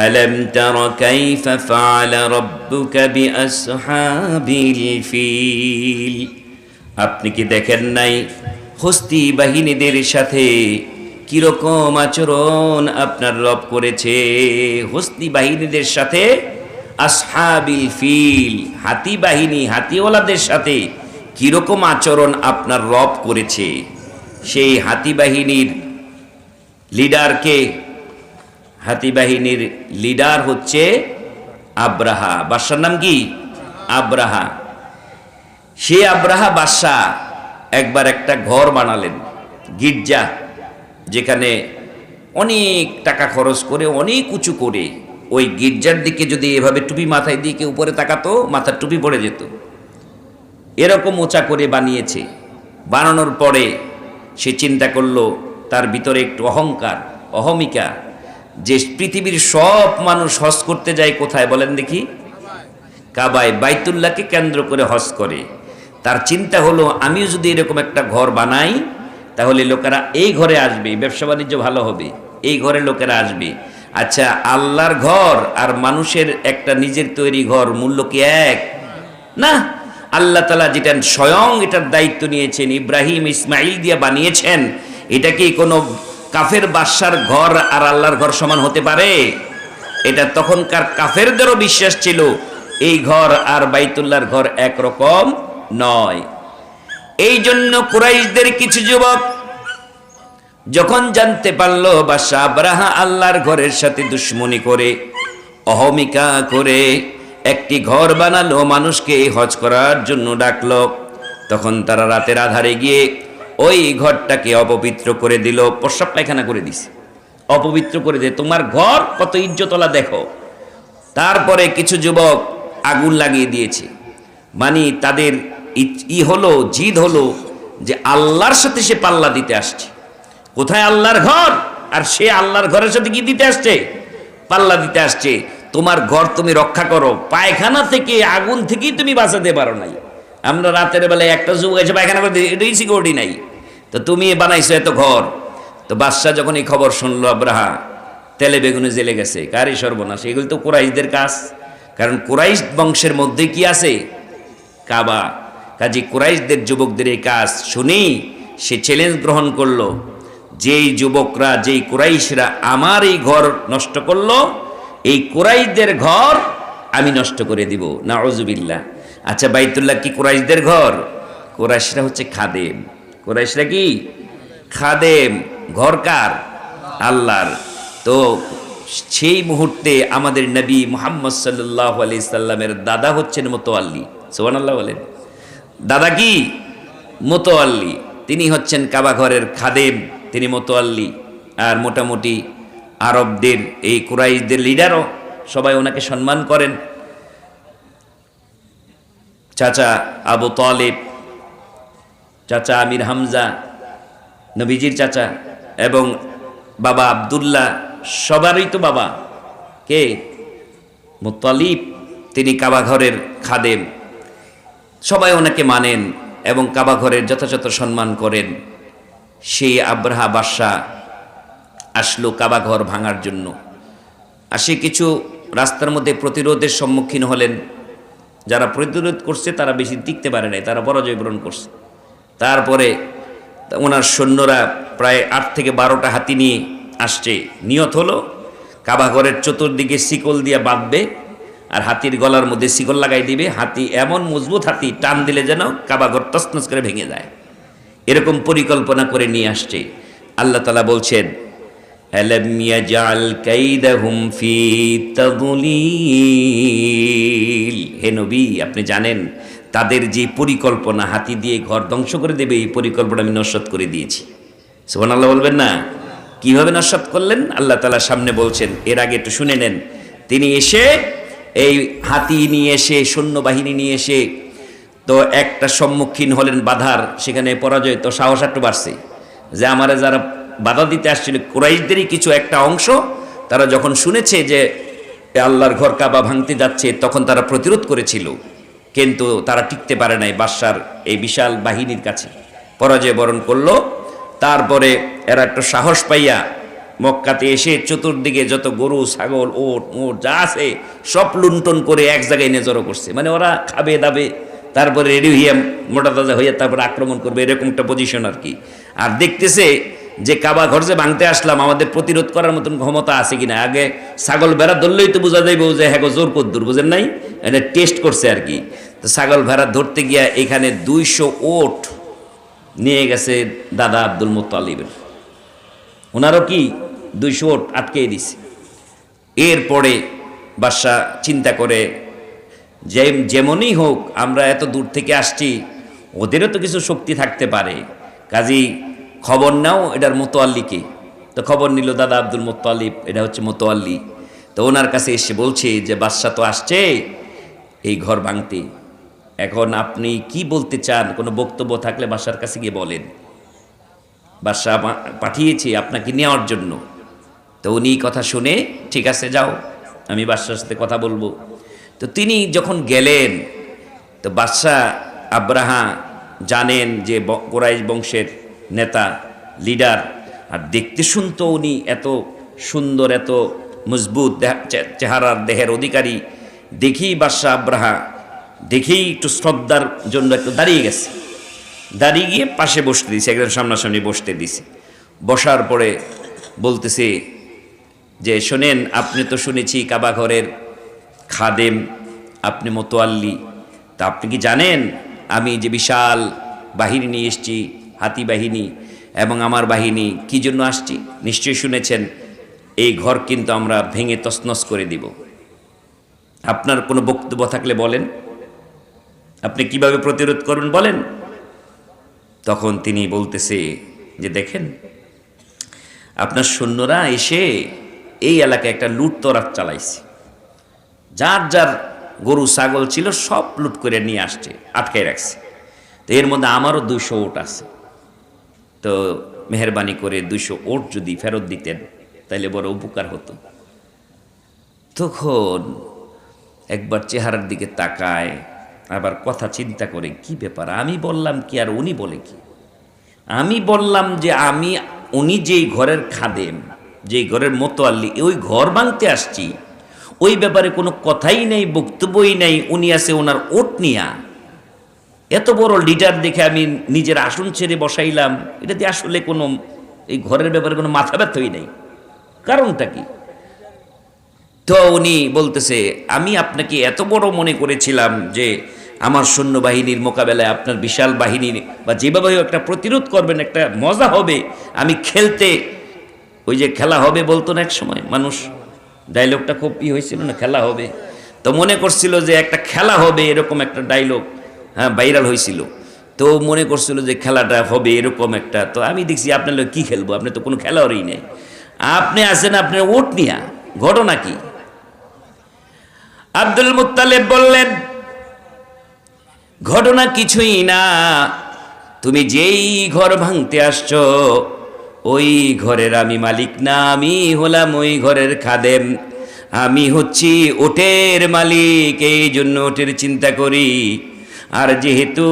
ألم تر كيف فعل ربك بأصحاب الفيل আপনি কি দেখেন নাই হস্তি বাহিনীদের সাথে কিরকম আচরণ আপনার রব করেছে হস্তি বাহিনীদের সাথে আসহাবিল ফিল হাতি বাহিনী হাতিওয়ালাদের সাথে কিরকম আচরণ আপনার রব করেছে সেই হাতি বাহিনীর লিডারকে হাতি বাহিনীর লিডার হচ্ছে আব্রাহা। বাদশার নাম কি? আব্রাহা। সে আব্রাহা বাদশাহ একবার একটা ঘর বানালেন, গির্জা, যেখানে অনেক টাকা খরচ করে, অনেক উঁচু করে। ওই গির্জার দিকে যদি এভাবে টুপি মাথায় দিয়ে কেউ উপরে তাকাতো, মাথার টুপি পড়ে যেত। এরকম উঁচা করে বানিয়েছে। বানানোর পরে সে চিন্তা করল, তার ভিতরে একটু অহংকার, অহমিকা যে পৃথিবীর সব মানুষ হজ করতে যায় কোথায় বলেন দেখি? কাবায় বাইতুল্লাহকে কেন্দ্র করে হজ করে। তার চিন্তা হলো, আমিও যদি এরকম একটা ঘর বানাই, তাহলে লোকেরা এই ঘরে আসবে ব্যবসা বাণিজ্য ভালো হবে, এই ঘরে লোকেরা আসবে। আচ্ছা আল্লাহর ঘর আর মানুষের একটা নিজের তৈরি ঘর, মূল্য কি এক? না। আল্লাহ তালা যেটা স্বয়ং এটার দায়িত্ব নিয়েছেন, ইব্রাহিম ইসমাইল দিয়ে বানিয়েছেন এটা কি কোনো কাফের বাদশার ঘর আর আল্লাহর ঘর সমান হতে পারে। এটা তখনকার কাফেরদেরও বিশ্বাস ছিল, এই ঘর আর বাইতুল্লার ঘর একরকম নয়। এই জন্য কুরাইশদের কিছু যুবক যখন জানতে পারল বাদশা আব্রাহা আল্লাহর ঘরের সাথে দুশ্মনী করে, অহমিকা করে একটি ঘর বানালো, মানুষকে হজ করার জন্য ডাকলো, তখন তারা রাতের আধারে গিয়ে ওই ঘরটাকে অপবিত্র করে দিল, প্রস্রাব পায়খানা করে দিছে। অপবিত্র করে দে তোমার ঘর কত ইজ্জতলা দেখো। তারপরে কিছু যুবক আগুন লাগিয়ে দিয়েছে। মানে তাদের ই- হলো, জিদ হলো যে আল্লাহর সাথে সে পাল্লা দিতে আসছে। কোথায় আল্লাহর ঘর? আর সে আল্লাহর ঘরের সাথে কি দিতে আসছে? পাল্লা দিতে আসছে, তোমার ঘর তুমি রক্ষা করো, পায়খানা থেকে, আগুন থেকেই তুমি বাঁচাতে পারো নাই। আমরা রাতের বেলায় একটা যুগ এসে পায়খানা করে এটাই সিকিউরিটি নাই। তো তুমি বানাইছো এত ঘর। তো বাদশাহ যখন এই খবর শুনলো আব্রাহা, তেলে বেগুনে জেলে গেছে, কারই সর্বনাশ? এগুলো তো কুরাইশদের কাজ। কারণ কুরাইশ বংশের মধ্যে কি আছে? কাবা। কাজী কুরাইশদের যুবকদের এই কাজ শুনি, সে চ্যালেঞ্জ গ্রহণ করল, যেই যুবকরা, যেই কুরাইশরা আমার এই ঘর নষ্ট করল, এই কুরাইশদের ঘর আমি নষ্ট করে দিব। নাউজুবিল্লাহ। আচ্ছা বাইতুল্লাহ কি কুরাইশদের ঘর? কুরাইশরা হচ্ছে খাদেম। কুরাইশরা কি? খাদেম, ঘরকার, আল্লাহর। তো সেই মুহূর্তে আমাদের নবী মুহাম্মদ সাল্লাহ আলি সাল্লামের দাদা হচ্ছেন মোতোয়াল্লি। সোহান আল্লাহ বলেন। দাদা কি? মোতোয়াল্লি। তিনি হচ্ছেন কাবা ঘরের খাদেম, তিনি মোতোয়াল্লি। আর মোটামুটি আরবদের, এই কুরাইশদের লিডারও সবাই ওনাকে সম্মান করেন। চাচা আবু তালেব চাচা আমির হামজা, নবীজির চাচা এবং বাবা আবদুল্লাহ, সবারই তো বাবা। কে? মুতালিব, তিনি কাবা ঘরের খাদেম। সবাই ওনাকে মানেন এবং কাবা ঘরের যথাযথ সম্মান করেন। সেই আব্রাহা বাদশাহ আসলো কাবা ঘর ভাঙার জন্য। আসে কিছু রাস্তার মধ্যে প্রতিরোধের সম্মুখীন হলেন। যারা প্রতিরোধ করছে, তারা বেশি টিকতে পারে নাই, তারা পরাজয় বরণ করছে। তারপরে ওনার সৈন্যরা প্রায় আট থেকে বারোটা হাতি নিয়ে আসছে। নিয়ত হলো। কাবাঘরের চতুর্দিকে শিকল দিয়ে বাঁধবে আর হাতির গলার মধ্যে শিকল লাগাই দিবে। হাতি এমন মজবুত হাতি, টান দিলে যেন কাবাঘর তসনস করে ভেঙে যায়। এরকম পরিকল্পনা করে নিয়ে আসছে। আল্লাহ তালা বলছেন হে নবী, আপনি জানেন তাদের যে পরিকল্পনা হাতি দিয়ে ঘর ধ্বংস করে দেবে, এই পরিকল্পনা আমি নস্বত করে দিয়েছি। সোহান আল্লাহ বলবেন না? কীভাবে নস্বত করলেন? আল্লাহ তালা সামনে বলছেন, এর আগে একটু শুনে নেন। তিনি এসে, এই হাতি নিয়ে এসে, সৈন্যবাহিনী নিয়ে এসে, তো একটা সম্মুখীন হলেন বাধার, সেখানে পরাজয়, তো সাহস একটু বাড়ছে। যে আমারে যারা বাধা দিতে আসছিল, কুরাইশদেরই কিছু একটা অংশ, তারা যখন শুনেছে যে আল্লাহর ঘর কাবা ভাঙতে যাচ্ছে, তখন তারা প্রতিরোধ করেছিল। কিন্তু তারা টিকতে পারে নাই বাদশার এই বিশাল বাহিনীর কাছে। পরাজয় বরণ করল। তারপরে এরা একটু সাহস পাইয়া মক্কাতে এসে চতুর্দিকে যত গরু, ছাগল, ওট, মোট যা আছে সব লুণ্ঠন করে এক জায়গায় এনে জড়ো করছে। মানে ওরা খাবে দাবে। তারপরে রেডি হইয়া মোটা তাজা হইয়া তারপরে আক্রমণ করবে এরকম একটা পজিশন আর কি। আর দেখতেছে যে কাবা ঘর যে ভাঙতে আসলাম, আমাদের প্রতিরোধ করার মতন ক্ষমতা আছে কিনা? আগে ছাগল ভেড়া ধরলেই তো বোঝা যাইব যে হ্যাঁ জোর কদ্দুর, বুঝেন নাই? এটা টেস্ট করছে আর কি। তো ছাগল ভেড়া ধরতে গিয়া এখানে দুইশো ওট নিয়ে গেছে দাদা আব্দুল মোত্তালিবের। ওনারও কি দুইশো ওট আটকে দিছে। এরপরে বাদশাহ চিন্তা করে যে যেমনই হোক, আমরা এত দূর থেকে আসছি, ওদেরও তো কিছু শক্তি থাকতে পারে। কাজী খবর নাও, এটার মোতোয়াল্লিকে তো খবর নিল দাদা আব্দুল মোত্তালিব, এটা হচ্ছে মোতোয়াল্লি তো ওনার কাছে এসে বলছে যে বাদশাহ তো আসছে, এই ঘর ভাঙতে। এখন আপনি কি বলতে চান? কোনো বক্তব্য থাকলে বাসার কাছে গিয়ে বলেন। বাদশাহ পাঠিয়েছে আপনাকে নেওয়ার জন্য। তো উনি কথা শুনে, ঠিক আছে, যাও, আমি বাদশার সাথে কথা বলব। তো তিনি যখন গেলেন, তো বাদশাহ আব্রাহা জানেন যে কোরাইশ বংশের নেতা লিডার আর দেখতে শুনতো উনি এত সুন্দর, এত মজবুত চেহারার দেহের অধিকারী। দেখেই বাদশাহ আব্রাহা, দেখেই একটু শ্রদ্ধার জন্য একটু দাঁড়িয়ে গেছে। দাঁড়িয়ে গিয়ে পাশে বসতে দিছে একদম সামনাসামনি বসতে দিছে। বসার পরে বলতেছে যে, শোনেন, আপনি তো শুনেছি কাবা ঘরের খাদেম, আপনি মোতোয়াল্লি। তা আপনি কি জানেন? আমি যে বিশাল বাহিনী নিয়ে এসেছি হাতি বাহিনী এবং আমার বাহিনী কি জন্য আসছি? নিশ্চয়ই শুনেছেন, এই ঘর কিন্তু আমরা ভেঙে তছনছ করে দিব। আপনার কোনো বক্তব্য থাকলে বলেন। আপনি কীভাবে প্রতিরোধ করুন বলেন। তখন তিনি বলতেছে যে, দেখেন, আপনার সৈন্যরা এসে এই এলাকায় একটা লুট তরাত চালাইছে। যার যার গরু, ছাগল ছিল সব লুট করে নিয়ে আসছে, আটকায় রাখছে। তো এর মধ্যে আমারও দুইশো ওট আছে। তো মেহরবানি করে দুইশো ওট যদি ফেরত দিতেন, তাইলে বড় উপকার হতো। তখন একবার চেহারার দিকে তাকায়, আবার কথা চিন্তা করে, কি ব্যাপার? আমি বললাম কি আর উনি বলে কি? আমি বললাম যে, আমি, উনি যেই ঘরের খাদেম, যেই ঘরের মতো মোতোয়াল্লি, ওই ঘর ভাঙতে আসছি। ওই ব্যাপারে কোনো কথাই নেই, বক্তব্যই নেই, উনি আছে ওনার ওট নিয়া। এত বড় লিডার দেখে আমি নিজের আসন ছেড়ে বসাইলাম, এটা দিয়ে আসলে কোনো, এই ঘরের ব্যাপারে কোনো মাথা ব্যথাই নেই। কারণটা কি? তো উনি বলতেছে, আমি আপনাকে এত বড় মনে করেছিলাম যে আমার সৈন্যবাহিনীর মোকাবেলায় আপনার বিশাল বাহিনী বা যেভাবে একটা প্রতিরোধ করবেন, একটা মজা হবে, আমি খেলতে, ওই যে খেলা হবে বলতো না এক সময়, মানুষ ডায়লগটা খুব ই হয়েছিল না, খেলা হবে। তো মনে করছিল যে একটা খেলা হবে, এরকম একটা ডায়লগ হ্যাঁ ভাইরাল হয়েছিল। তো মনে করছিল যে খেলাটা হবে এরকম একটা। তো আমি দেখছি আপনার লোক কী খেলব? আপনি তো কোনো খেলোয়াড়ই নেই। আপনি আছেন আপনার ওট নিয়া। ঘটনা কি? আব্দুল মুত্তালেব বললেন, ঘটনা কিছুই না। তুমি যেই ঘর ভাঙতে আসছো, ওই ঘরের আমি মালিক না। আমি হলাম ওই ঘরের খাদেম। আমি হচ্ছি ওটের মালিক। এই জন্য ওটের চিন্তা করি। আর যেহেতু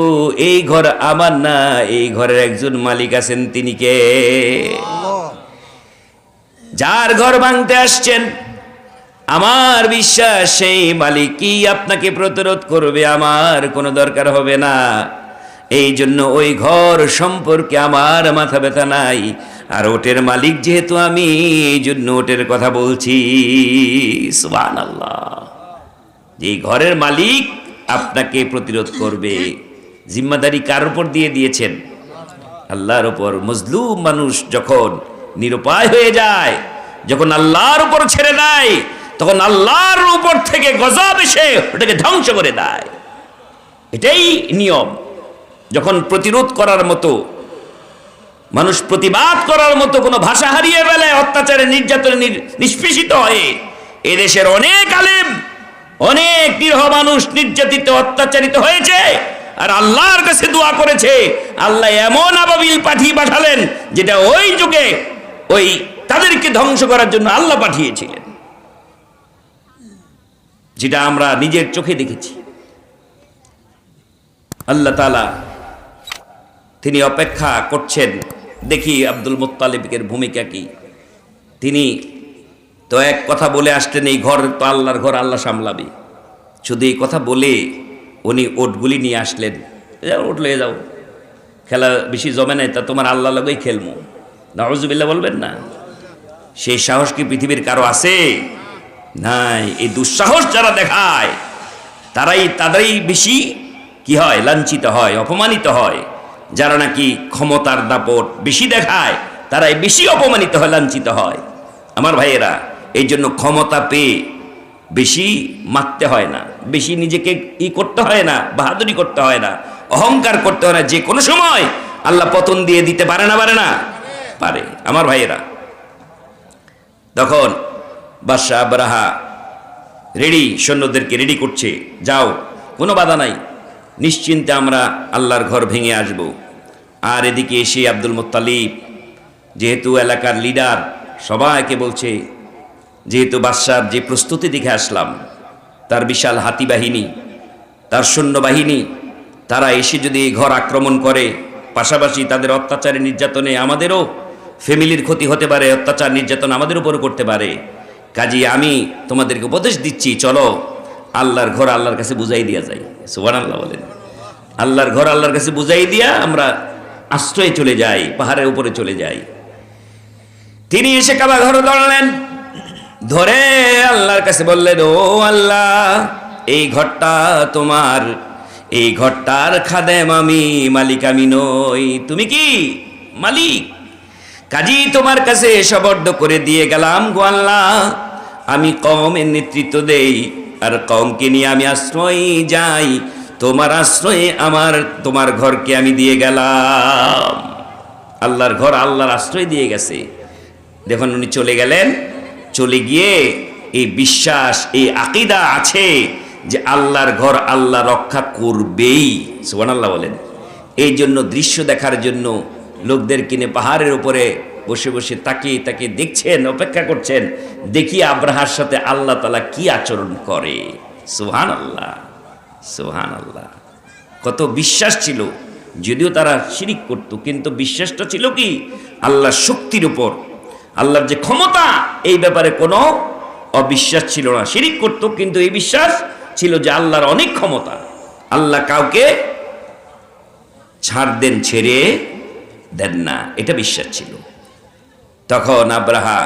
এই ঘর আমার না, এই ঘরের একজন মালিক আছেন তিনি কে? যার ঘর ভাঙতে আসছেন, আমার বিশ্বাস সেই মালিকই আপনাকে প্রতিরোধ করবে, আমার কোনো দরকার হবে না। এই জন্য ওই ঘর সম্পর্কে আমার মাথা ব্যথা নাই। আর ওটের মালিক যেহেতু আমি, এই জন্য ওটের কথা বলছি। সুবান আল্লাহ যে ঘরের মালিক আপনাকে প্রতিরোধ করবে। জিম্মাদারি কার উপর দিয়ে দিয়েছেন? আল্লাহর উপর। মজলুম মানুষ যখন নিরুপায় হয়ে যায়, যখন আল্লাহর উপর ছেড়ে দেয়, তখন আল্লাহর উপর থেকে গজব এসে ওটাকে ধ্বংস করে দেয়। এটাই নিয়ম। যখন প্রতিরোধ করার মতো, মানুষ প্রতিবাদ করার মতো কোনো ভাষা হারিয়ে ফেলে, অত্যাচারে নির্যাতনে নিষ্পেষিত হয়ে, এদেশের অনেক আলেম অনেক নিরহ মানুষ নির্যাতিত, অত্যাচারিত হয়েছে। আর আল্লাহর কাছে দোয়া করেছে, আল্লাহ এমন আবাবিল পাঠিয়ে পাঠালেন, যেটা ওই যুগে ওই তাদেরকে ধ্বংস করার জন্য আল্লাহ পাঠিয়েছিলেন। যেটা আমরা নিজের চোখে দেখেছি। আল্লাহ তালা তিনি অপেক্ষা করছেন, দেখি আব্দুল মুত্তালিবের ভূমিকা কি। তিনি তো এক কথা বলে আসতেন এই ঘর তো আল্লাহর ঘর, আল্লাহ সামলাবে। শুধু এই কথা বলে উনি ওটগুলি নিয়ে আসলেন। যাও, ওট লয়ে যাও। খেলা বেশি জমে নাই, তা তোমার আল্লাহ লগেই খেলব নওয়াজুবিল্লাহ বলবেন না। সেই সাহস কি পৃথিবীর কারও আছে? নাই। এই দুঃসাহস যারা দেখায়, তারাই, তাদেরই বেশি কি হয়? লাঞ্ছিত হয়, অপমানিত হয়। যারা নাকি ক্ষমতার দাপট বেশি দেখায়, তারাই বেশি অপমানিত হয়, লাঞ্ছিত হয়। আমার ভাইয়েরা এই জন্য ক্ষমতা পেয়ে বেশি মারতে হয় না, বেশি নিজেকে ই করতে হয় না, বাহাদুরি করতে হয় না, অহংকার করতে হয় না, যে কোনো সময় আল্লাহ পতন দিয়ে দিতে পারে না পারে না? পারে। আমার ভাইয়েরা, তখন বাদশাহ আবরাহা রেডি, সৈন্যদেরকে রেডি করছে, যাও, কোনো বাধা নাই, নিশ্চিন্তে আমরা আল্লাহর ঘর ভেঙে আসব। আর এদিকে এসে আব্দুল মোত্তালিব, যেহেতু এলাকার লিডার সবাইকে বলছে যেহেতু বাদশার যে প্রস্তুতি দেখে আসলাম, তার বিশাল হাতি বাহিনী, তার সৈন্যবাহিনী তারা এসে যদি ঘর আক্রমণ করে, পাশাপাশি তাদের অত্যাচারে নির্যাতনে আমাদেরও ফ্যামিলির ক্ষতি হতে পারে, অত্যাচার নির্যাতন আমাদের উপর করতে পারে। কাজী, আমি তোমাদেরকে উপদেশ দিচ্ছি, চলো, আল্লাহর ঘর আল্লাহর কাছে বুঝাই দিয়া যায় সুবান আল্লাহ বলেন। আল্লাহর ঘর আল্লাহর কাছে বুঝাই দিয়া আমরা আশ্রয়ে চলে যাই, পাহাড়ের উপরে চলে যাই। তিনি এসে কাবা ঘর ধরলেন ধরে আল্লাহর কাছে বললেন ও আল্লাহ, এই ঘরটা তোমার, এই ঘরটার খাদেম আমি, মালিক আমি নই। তুমি কি মালিক? কাজী তোমার কাছে সবর্দ করে দিয়ে গেলাম গো আল্লাহ। আমি কমের নেতৃত্ব দেই, আর কমকে নিয়ে আমি আশ্রয় যাই। তোমার আশ্রয়ে আমার, তোমার ঘরকে আমি দিয়ে গেলাম। আল্লাহর ঘর আল্লাহর আশ্রয় দিয়ে গেছে। দেখুন উনি চলে গেলেন। চলে গিয়ে এই বিশ্বাস, এই আকিদা আছে যে আল্লাহর ঘর আল্লাহ রক্ষা করবেই সুবান আল্লাহ বলেন। এই জন্য দৃশ্য দেখার জন্য লোকদের কিনে পাহাড়ের উপরে বসে বসে তাকিয়ে তাকে দেখছেন, অপেক্ষা করছেন, দেখি আব্রাহার সাথে আল্লাহ তালা কি আচরণ করে। সুহান আল্লাহ সুহান আল্লাহ কত বিশ্বাস ছিল, যদিও তারা শিরিক করত, কিন্তু বিশ্বাসটা ছিল কি? আল্লাহ শক্তির উপর। আল্লাহর যে ক্ষমতা, এই ব্যাপারে কোনো অবিশ্বাস ছিল না। শিরিক করত, কিন্তু এই বিশ্বাস ছিল যে আল্লাহর অনেক ক্ষমতা। আল্লাহ কাউকে ছাড় দেন, ছেড়ে দেন না। এটা বিশ্বাস ছিল। তখন আব্রাহা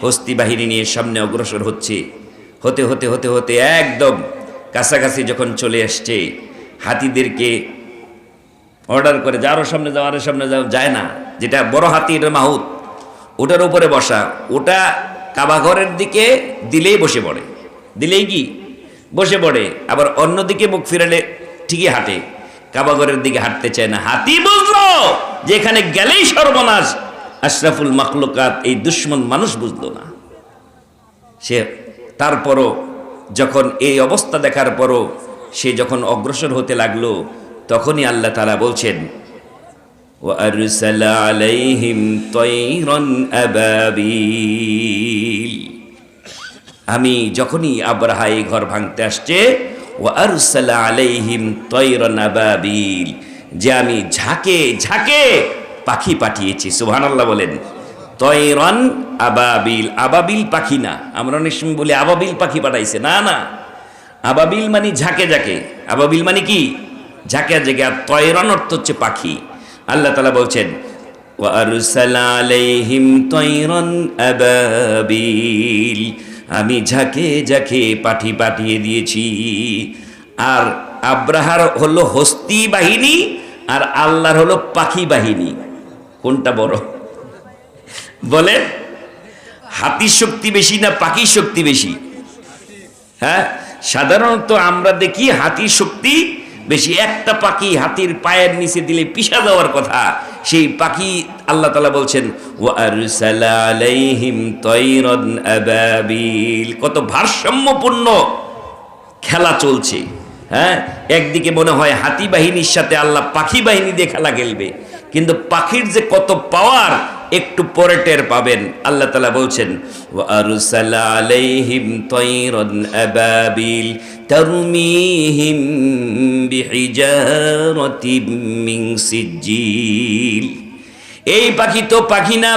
হস্তি বাহিনী নিয়ে সামনে অগ্রসর হচ্ছে। হতে হতে হতে হতে একদম কাছাকাছি যখন চলে আসছে, হাতিদেরকে অর্ডার করে যারও সামনে যাও আরও সামনে যাও, যায় না। যেটা বড় হাতি, এটা মাহুত। ওটার উপরে বসা। ওটা কাবাঘরের দিকে দিলেই বসে পড়ে। দিলেই কি? বসে পড়ে। আবার অন্যদিকে মুখ ফিরালে ঠিকই হাঁটে। কাবাঘরের দিকে হাঁটতে চায় না। হাতি বুঝলো যে এখানে গেলেই সর্বনাশ। আশরাফুল মাকলুকাত এই দুশ্মন মানুষ বুঝলো না। সে তারপরও যখন এই অবস্থা দেখার পরও সে যখন অগ্রসর হতে লাগল, তখনই আল্লাহ তালা বলছেন وأرسل عليهم طيرا أبابيل আমি যখনই আব্রাহা এই ঘর ভাঙতে আসছে ও আরসালা আলাইহিম তৈরন আবাবিল যে আমি ঝাঁকে ঝাঁকে পাখি পাঠিয়েছি সুবহানাল্লাহ বলেন তৈরন আবাবিল আবাবিল পাখি না আমরা অনেক সময় বলি আবাবিল পাখি পাঠাইছে না না আবাবিল মানে ঝাঁকে ঝাঁকে আবাবিল মানে কি ঝাঁকে ঝাঁকে আর তৈরন অর্থ হচ্ছে পাখি আল্লাহ তালা বলছেন আমি ঝাঁকে ঝাঁকে পাঠি পাঠিয়ে দিয়েছি। আর আব্রাহার হলো হস্তি বাহিনী আর আল্লাহর হলো পাখি বাহিনী। কোনটা বড়? বলে হাতির শক্তি বেশি না পাখির শক্তি বেশি? হ্যাঁ সাধারণত আমরা দেখি হাতির শক্তি বেশি একটা পাখি হাতির পায়ের নিচে দিলে পিষা দেওয়ার কথা। সেই পাখি আল্লাহ তালা বলছেন কত ভারসাম্যপূর্ণ খেলা চলছে। হ্যাঁ? একদিকে মনে হয় হাতি বাহিনীর সাথে আল্লাহ পাখি বাহিনী দিয়ে খেলা খেলবে, কিন্তু পাখির যে কত পাওয়ার, একটু পরে টের পাবেন। আল্লাহ তালা বলছেন وَأَرْسَلَ عَلَيْهِمْ طَيْرًا أَبَابِيلَ تَرْمِيهِمْ بِحِجَارَةٍ مِّن سِجِّيلٍ এই পাখি তো পাখি না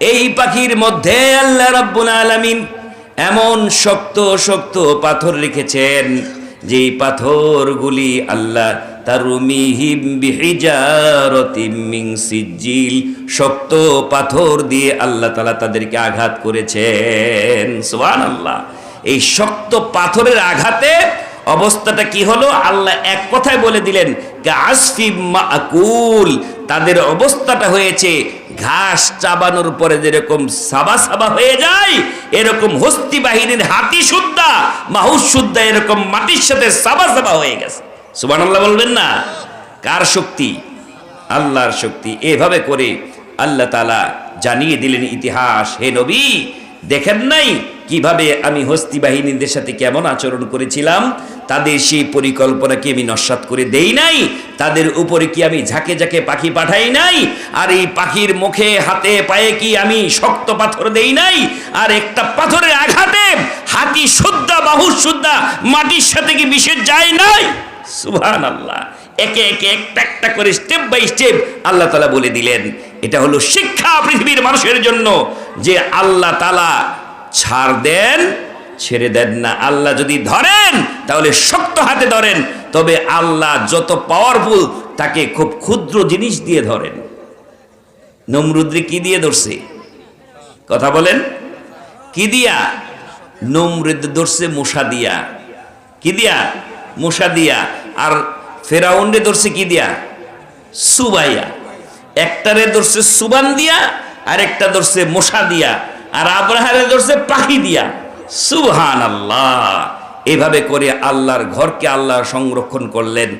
এই পাখির মধ্যে আল্লাহ রাব্বুল আলামিন এমন শক্ত শক্ত পাথর রেখেছেন যেই পাথরগুলি আল্লাহ তারুমিহিম বিহিজারতিম মিন সিজ্জিল শক্ত পাথর দিয়ে আল্লাহ তাআলা তাদেরকে আঘাত করেছেন সুবহানাল্লাহ এই শক্ত পাথরের আঘাতে অবস্থাটা কি হলো? আল্লাহ এক কথায় বলে দিলেন মাকুল। তাদের অবস্থাটা হয়েছে, ঘাস চাবানোর পরে যেরকম সাবা সাবা হয়ে যায়, এরকম হস্তি বাহিনীর হাতি সুদ্ধা মাহুস সুদ্ধা এরকম মাটির সাথে সাবা সাবা হয়ে গেছে। সুবান আল্লাহ বলবেন না? কার শক্তি? আল্লাহর শক্তি। এভাবে করে আল্লাহ তালা জানিয়ে দিলেন ইতিহাস। হে নবী, দেখেন নাই কীভাবে আমি হস্তি বাহিনীদের সাথে কেমন আচরণ করেছিলাম, তাদের সেই পরিকল্পনাকে আমি নস্বাত করে দেই নাই, তাদের উপরে কি আমি ঝাঁকে ঝাঁকে পাখি পাঠাই নাই, আর এই পাখির মুখে, হাতে, পায়ে কি আমি শক্ত পাথর দেই নাই, আর একটা পাথরের আঘাতে হাতি শুদ্ধা বাহু শুদ্ধা, মাটির সাথে কি বিষের যায় নাই? সুবহান আল্লাহ একে একে একটা একটা করে স্টেপ বাই স্টেপ আল্লাহ তালা বলে দিলেন, এটা হলো শিক্ষা পৃথিবীর মানুষের জন্য, যে আল্লাহ তালা ছাড় দেন, ছেড়ে দেন না। আল্লাহ যদি ধরেন, তাহলে শক্ত হাতে ধরেন। তবে আল্লাহ যত পাওয়ারফুল তাকে খুব ক্ষুদ্র জিনিস দিয়ে ধরেন। নমরুদ্রে কি দিয়ে ধরছে? কথা বলেন। কি দিয়া? নমরুদ ধরছে মশা দিয়া। কি দিয়া? মশা দিয়া। আর ফেরাউন্ডে ধরছে কি দিয়া? সুবাইয়া। একটারে ধরছে সুবান দিয়া আর একটা ধরছে মশা দিয়া। আর আব্রাহারে ধরছে পাখি দিয়া। সুহান আল্লাহ এভাবে করে আল্লাহর ঘরকে আল্লাহ সংরক্ষণ করলেন।